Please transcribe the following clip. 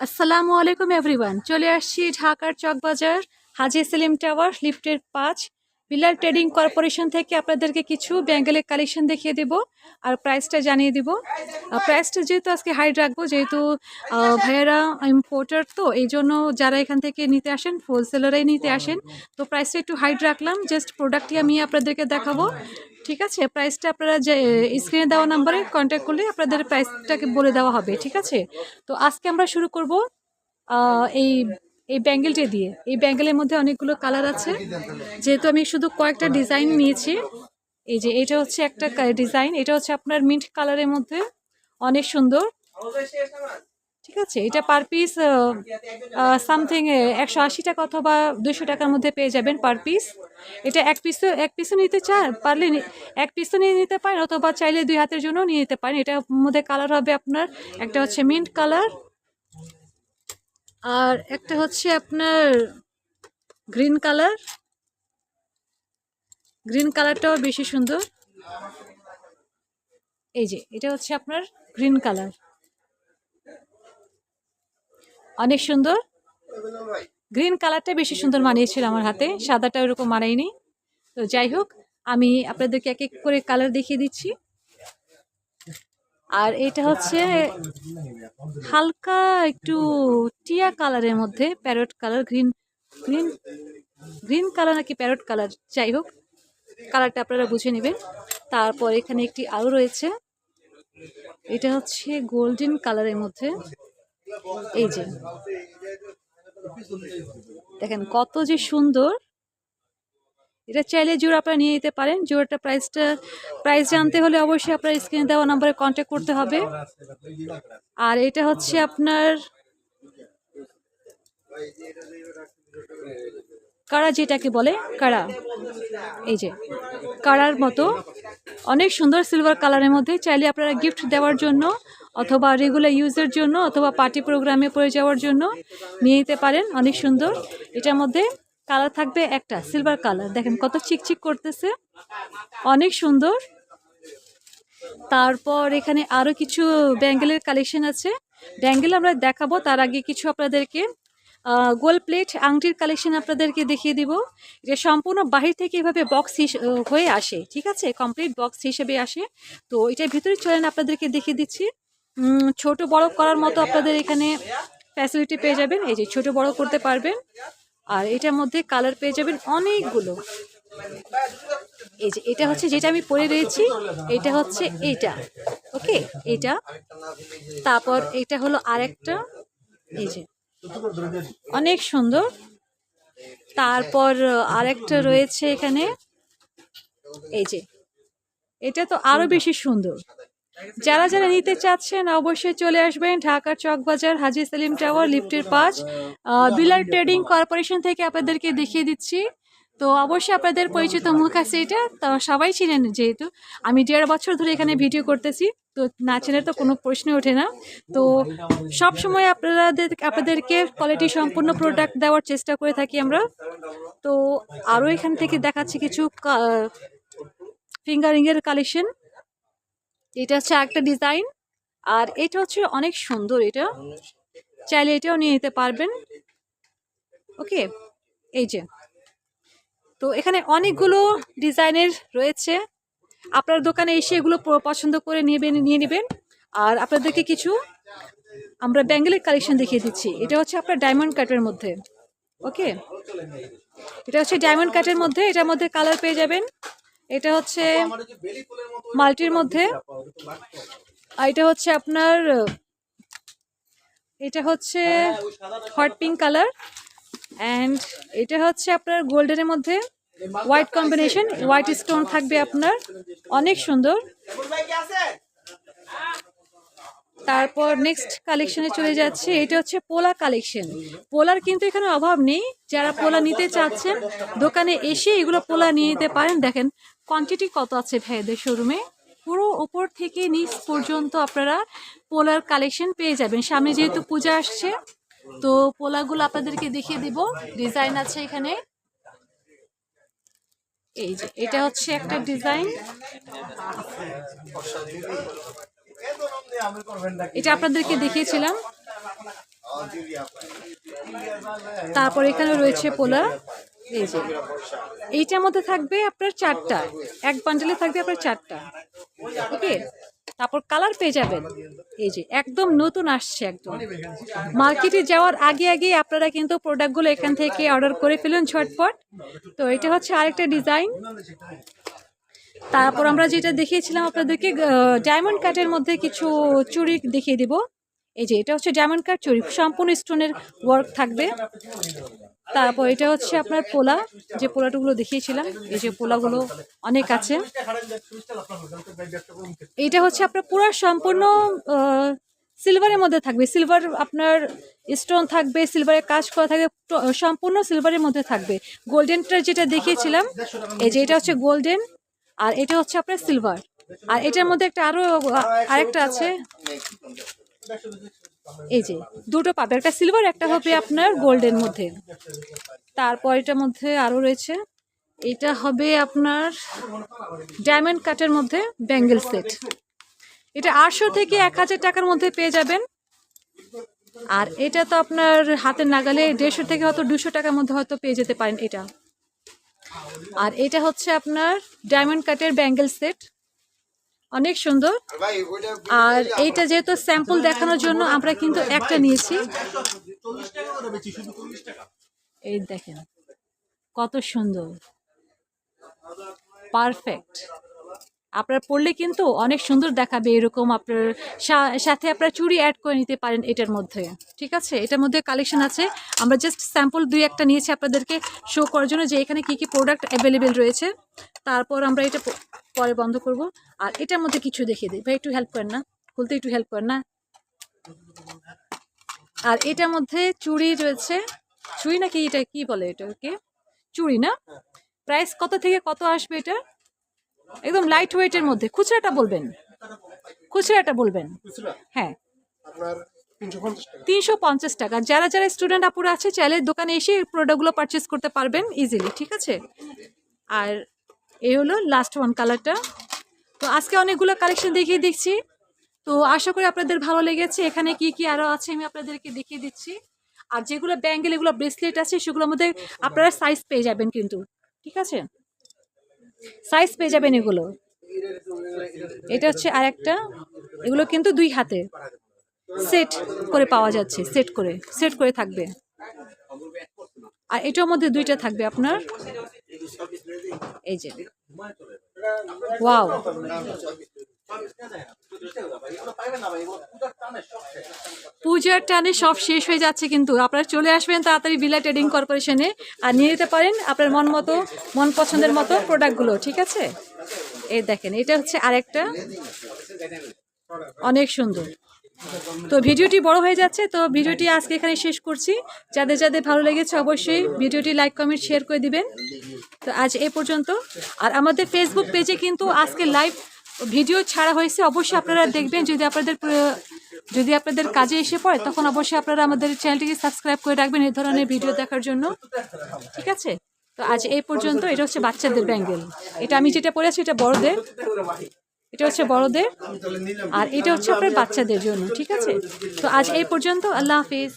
আসসালামু আলাইকুম এভরিওয়ান। চলে আসছি ঢাকার চকবাজার হাজি সেলিম টাওয়ার লিফটের পাঁচ বিলাল ট্রেডিং কর্পোরেশন থেকে আপনাদেরকে কিছু ব্যাঙ্গেলের কালেকশন দেখিয়ে দেব। আর প্রাইসটা জানিয়ে দিব। প্রাইসটা যেহেতু আজকে হাইড রাখব, যেহেতু ভাইয়েরা ইম্পোর্টার তো, এই জন্য যারা এখান থেকে নিতে আসেন হোলসেলারাই নিতে আসেন, তো প্রাইসটা একটু হাইড রাখলাম। জাস্ট প্রোডাক্টটি আমি আপনাদেরকে দেখাবো। ঠিক আছে? প্রাইসটা আপনারা যে স্ক্রিনে দেওয়া নাম্বারে কন্ট্যাক্ট করলে আপনাদের প্রাইসটাকে বলে দেওয়া হবে। ঠিক আছে? তো আজকে আমরা শুরু করব এই এই ব্যাঙ্গেলটি দিয়ে। এই ব্যাঙ্গেলের মধ্যে অনেকগুলো কালার আছে। যেহেতু আমি শুধু কয়েকটা ডিজাইন নিয়েছি, এই যে এটা হচ্ছে একটা ডিজাইন এটা হচ্ছে আপনার মিন্ট কালারের মধ্যে। অনেক সুন্দর। ঠিক আছে, এটা পার পিস সামথিং একশো আশি টাকা অথবা দুশো টাকার মধ্যে পেয়ে যাবেন পার পিস এটা এক পিসও এক পিসও নিতে চান, পারলে এক পিসও নিয়ে নিতে পারেন অথবা চাইলে দুই হাতের জন্য নিয়ে নিতে পারেন। এটার মধ্যে কালার হবে আপনার, একটা হচ্ছে মিন্ট কালার আর একটা হচ্ছে আপনার গ্রিন কালার। গ্রিন কালারটাও বেশি সুন্দর। এই যে, এটা হচ্ছে আপনার গ্রিন কালার। অনেক সুন্দর। গ্রিন কালারটা বেশি সুন্দর মানিয়েছিল আমার হাতে, সাদাটা ওরকম মানায়নি। তো যাই হোক, আমি আপনাদেরকে এক এক করে কালার দেখিয়ে দিচ্ছি। আর এটা হচ্ছে হালকা একটু টিয়া কালারের মধ্যে, parrot colour, green green green colour নাকি প্যারট কালার, যাই হোক, কালারটা আপনারা বুঝে নেবেন। তারপর এখানে একটি আরও রয়েছে। এটা হচ্ছে গোল্ডেন কালারের মধ্যে। এই যে, দেখেন কত যে সুন্দর। এটা চাইলে জোড়া আপনারা নিয়ে নিতে পারেন। জোড়াটা প্রাইসটা প্রাইস জানতে হলে অবশ্যই আপনার স্ক্রিনে দেওয়া নাম্বারে কন্ট্যাক্ট করতে হবে। আর এটা হচ্ছে আপনার কারা যেটাকে বলে কারা এই যে কারার মতো। অনেক সুন্দর সিলভার কালারের মধ্যে। চাইলে আপনারা গিফট দেওয়ার জন্য অথবা রেগুলার ইউজের জন্য অথবা পার্টি প্রোগ্রামে পরে যাওয়ার জন্য নিয়ে নিতে পারেন। অনেক সুন্দর। এটার মধ্যে কালার থাকবে একটা, সিলভার কালার। দেখেন কত চিকচিক করতেছে। অনেক সুন্দর। তারপর এখানে আরও কিছু ব্যাঙ্গেলের কালেকশন আছে। ব্যাঙ্গেল আমরা দেখাবো, তার আগে কিছু আপনাদেরকে গোল প্লেট আংটির কালেকশন আপনাদেরকে দেখিয়ে দিব। এটা সম্পূর্ণ বাহির থেকে এভাবে বক্স হয়ে আসে, ঠিক আছে? কমপ্লিট বক্স হিসেবে আসে। তো এটার ভিতরে চলেন আপনাদেরকে দেখিয়ে দিচ্ছি। ছোট বড় করার মতো আপনাদের এখানে ফ্যাসিলিটি পেয়ে যাবেন। এই যে ছোট বড় করতে পারবেন। আর এটার মধ্যে কালার পেয়ে যাবেন অনেকগুলো। এই যে, এটা হচ্ছে যেটা আমি পরে রয়েছি, এটা হচ্ছে এইটা ওকে এটা, তারপর এটা হলো আরেকটা, এই যে, অনেক সুন্দর। তারপর আরেকটা রয়েছে এখানে, এই যে, এটা তো আরও বেশি সুন্দর। যারা যারা নিতে চাচ্ছেন, অবশ্যই চলে আসবেন ঢাকার চকবাজার হাজি সেলিম টাওয়ার, লিফটের পাঁচ বিলার ট্রেডিং কর্পোরেশন থেকে আপনাদেরকে দেখিয়ে দিচ্ছি। তো অবশ্যই আপনাদের পরিচিত মুখ আছে এটা। তো সবাই চিনেন যেহেতু। আমি দেড় বছর ধরে এখানে ভিডিও করতেছি। তো না চেনে তো কোনো প্রশ্ন ওঠে না। তো সব সময় আপনাদের, আপনাদেরকে কোয়ালিটি সম্পূর্ণ প্রোডাক্ট দেওয়ার চেষ্টা করে থাকি আমরা। তো আরও এখান থেকে দেখাচ্ছি কিছু ফিঙ্গারিংয়ের কালেকশন এটা হচ্ছে একটা ডিজাইন আর এটা হচ্ছে অনেক সুন্দর এটা। চাইলে এটাও নিয়ে নিতে পারবেন। ওকে, এই যে। তো এখানে অনেকগুলো ডিজাইনের রয়েছে। আপনার দোকানে এসে এগুলো পছন্দ করে নেবেন, নিয়ে নেবেন। আর আপনাদেরকে কিছু আমরা ব্যাঙ্গেলের কালেকশন দেখিয়ে দিচ্ছি। এটা হচ্ছে আপনার ডায়মন্ড কাটের মধ্যে। ওকে? এটা হচ্ছে ডায়মন্ড কাটের মধ্যে, এটার মধ্যে কালার পেয়ে যাবেন। এটা হচ্ছে মাল্টির মধ্যে। এটা হচ্ছে আপনার এটা হচ্ছে হট পিঙ্ক কালার অ্যান্ড এটা হচ্ছে আপনার গোল্ডেনের মধ্যে হোয়াইট কম্বিনেশন হোয়াইট স্টোন থাকবে আপনার। অনেক সুন্দর। তারপর নেক্সট কালেকশনে চলে যাচ্ছে এটা হচ্ছে পোলা কালেকশন পোলার কিন্তু এখানে অভাব নেই যারা পোলা নিতে চাচ্ছেন দোকানে এসে এগুলো পোলা নিয়ে নিতে পারেন। দেখেন কোয়ান্টিটি কত আছে ভাইদের শোরুমে পুরো ওপর থেকে নিচ পর্যন্ত আপনারা পোলার কালেকশন পেয়ে যাবেন। সামনে যেহেতু পূজা আসছে, তো পোলাগুলো আপনাদেরকে দেখিয়ে দিব। ডিজাইন আছে এখানে। এই যে, এটা হচ্ছে একটা ডিজাইন এটা আপনাদেরকে দেখিয়েছিলাম। তারপর এখানে রয়েছে পোলা এই যে এইটার মধ্যে থাকবে আপনার চারটা। এক বান্ডেলে থাকবে আপনার চারটা। ওকে? তারপর কালার পেয়ে যাবেন। এই যে, একদম নতুন আসছে একদম। মার্কেটে যাওয়ার আগে আগে আপনারা কিন্তু প্রোডাক্টগুলো এখান থেকে অর্ডার করে ফেলুন ঝটপট। তো এটা হচ্ছে আরেকটা ডিজাইন তারপর আমরা যেটা দেখিয়েছিলাম আপনাদেরকে ডায়মন্ড কাটের মধ্যে কিছু চুরি দেখিয়ে দিব। এই যে, এটা হচ্ছে ডায়মন্ড কাট চুরি সম্পূর্ণ স্টোনের ওয়ার্ক থাকবে। তারপর এটা হচ্ছে আপনার পোলা, যে পোলাটুগুলো দেখিয়েছিলাম, এই যে পোলাগুলো অনেক আছে। এটা হচ্ছে আপনার পুরো সম্পূর্ণ সিলভারের মধ্যে থাকবে। সিলভার আপনার স্টোন থাকবে সিলভারের কাজ করা থাকবে সম্পূর্ণ সিলভারের মধ্যে থাকবে। গোল্ডেনটা যেটা দেখিয়েছিলাম, এই যে এটা হচ্ছে গোল্ডেন আর এটা হচ্ছে আপনার সিলভার আর এটার মধ্যে একটা আরও, আ- আরেকটা আছে। এই যে, দুটো পাবে একটা সিলভার একটা হবে আপনার গোল্ডের মধ্যে। তারপর এটার মধ্যে আরও রয়েছে, এটা হবে আপনার ডায়মন্ড কাটের মধ্যে ব্যাঙ্গেল সেট এটা আটশো থেকে এক হাজার টাকার মধ্যে পেয়ে যাবেন। আর এটা তো আপনার হাতের নাগালে দেড়শো থেকে হয়তো দুশো টাকার মধ্যে হয়তো পেয়ে যেতে পারেন এটা। আর এটা হচ্ছে আপনার ডায়মন্ড কাটের ব্যাঙ্গেল সেট অনেক সুন্দর। আর এইটা যেহেতু স্যাম্পল দেখানোর জন্য আমরা কিন্তু একটা নিয়েছি। এই দেখেন কত সুন্দর। পারফেক্ট আপনার পড়লে কিন্তু অনেক সুন্দর দেখাবে এরকম আপনার সাথে আপনার চুড়ি অ্যাড করে নিতে পারেন এটার মধ্যে। ঠিক আছে? এটার মধ্যে কালেকশন আছে। আমরা জাস্ট স্যাম্পল দুই একটা নিয়েছি আপনাদেরকে শো করার জন্য যে এখানে কি কি প্রোডাক্ট অ্যাভেলেবেল রয়েছে। তারপর আমরা এটা পরে বন্ধ করব। আর এটার মধ্যে কিছু দেখিয়ে দিই। ভাই, একটু হেল্প করেন না। খুলতে একটু হেল্প করেন না। আর এটার মধ্যে চুড়ি রয়েছে। চুড়ি নাকি এটা কি বলে এটাকে? চুড়ি না? প্রাইস কত থেকে কত আসবে এটা? একদম লাইট ওয়েটের মধ্যে। খুচরাটা বলবেন? খুচরাটা বলবেন? হ্যাঁ। তিনশো পঞ্চাশ টাকা। যারা যারা স্টুডেন্ট আপুরা আছে চাইলে দোকানে এসে প্রোডাক্টগুলো পারচেস করতে পারবেন ইজিলি ঠিক আছে? আর এই হলো লাস্ট ওয়ান কালারটা তো আজকে অনেকগুলো কালেকশন দেখিয়ে দিচ্ছি। তো আশা করি আপনাদের ভালো লেগেছে। এখানে কি কি আরও আছে আমি আপনাদেরকে দেখিয়ে দিচ্ছি। আর যেগুলো ব্যাঙ্গেল এগুলো ব্রেসলেট আছে সেগুলোর মধ্যে আপনারা সাইজ পেয়ে যাবেন কিন্তু ঠিক আছে? সাইজ পেয়ে যাবেন এগুলো। এটা হচ্ছে আর একটা এগুলো কিন্তু দুই হাতে। সেট করে পাওয়া যাচ্ছে সেট করে। সেট করে থাকবে। আর এটার মধ্যে দুইটা থাকবে আপনার। এই যে। ওয়াও পূজার টানে সব শেষ হয়ে যাচ্ছে কিন্তু। আপনারা চলে আসবেন তাড়াতাড়ি বিলা ট্রেডিং কর্পোরেশনে আর নিয়ে নিতে পারেন আপনার মন মতো, মন পছন্দের মতো প্রোডাক্টগুলো ঠিক আছে? এই দেখেন, এটা হচ্ছে আরেকটা। অনেক সুন্দর। তো ভিডিওটি বড় হয়ে যাচ্ছে, তো ভিডিওটি আজকে এখানে শেষ করছি। যাদের যাদের ভালো লেগেছে অবশ্যই ভিডিওটি লাইক কমেন্ট শেয়ার করে দিবেন। তো আজ এ পর্যন্ত। আর আমাদের ফেসবুক পেজে কিন্তু আজকে লাইভ ভিডিও ছাড়া হয়েছে অবশ্যই আপনারা দেখবেন। যদি আপনাদের যদি আপনাদের কাজে এসে পড়ে তখন অবশ্যই আপনারা আমাদের চ্যানেলটিকে সাবস্ক্রাইব করে রাখবেন এই ধরনের ভিডিও দেখার জন্য। ঠিক আছে? তো আজ এই পর্যন্ত এটা হচ্ছে বাচ্চাদের ব্যাঙ্গেল। এটা আমি যেটা পড়েছি এটা বড়দের। এটা হচ্ছে বড়দের আর এটা হচ্ছে আপনার বাচ্চাদের জন্য। ঠিক আছে? তো আজ এই পর্যন্ত আল্লাহ হাফিজ।